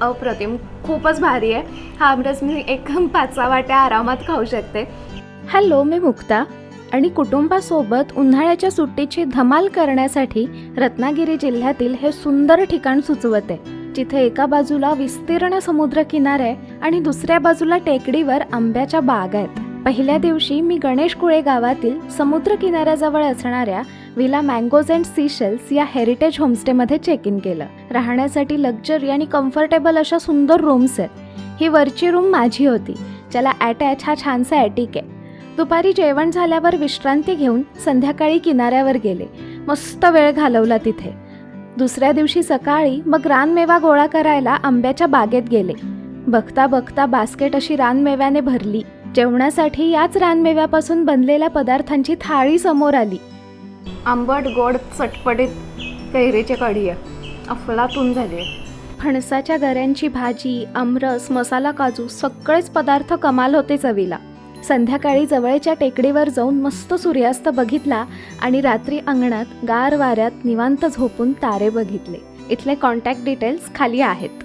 अप्रतिम खूपच भारी आहे. हा आमरस मी एक पाच सहा वाट्या आरामात खाऊ शकते. हॅलो मी मुक्ता. आणि कुटुंबासोबत उन्हाळ्याच्या सुट्टीची धमाल करण्यासाठी रत्नागिरी जिल्ह्यातील हे सुंदर ठिकाण सुचवते जिथे एका बाजूला विस्तीर्ण समुद्र किनारे आणि दुसऱ्या बाजूला टेकडीवर आंब्याच्या बाग आहेत. पहिल्या दिवशी मी गणेश कुळे गावातील समुद्र किनाऱ्याजवळ असणाऱ्या विला मँगोज अँड सीशेल्स या हेरिटेज होमस्टेमध्ये चेक इन केलं. राहण्यासाठी लक्झरी आणि कम्फर्टेबल अशा सुंदर रूम्स आहेत. ही वरची रूम माझी होती. ज्याला अटॅच हा छानसा ॲटिक आहे. दुपारी जेवण झाल्यावर विश्रांती घेऊन संध्याकाळी किनाऱ्यावर गेले. मस्त वेळ घालवला तिथे. दुसऱ्या दिवशी सकाळी मग रानमेवा गोळा करायला आंब्याच्या बागेत गेले. बघता बघता बास्केट अशी रानमेव्याने भरली. जेवणासाठी याच रानमेव्यापासून बनलेल्या पदार्थांची थाळी समोर आली. आंबट गोड चटपटीत कैरीच्या कढी आहे. अफलातून झाली आहे. फणसाच्या गऱ्यांची भाजी आमरस मसाला काजू सगळेच पदार्थ कमाल होते चवीला. संध्याकाळी जवळच्या टेकडीवर जाऊन मस्त सूर्यास्त बघितला आणि रात्री अंगणात गार वाऱ्यात निवांत झोपून तारे बघितले. इथले कॉन्टॅक्ट डिटेल्स खाली आहेत.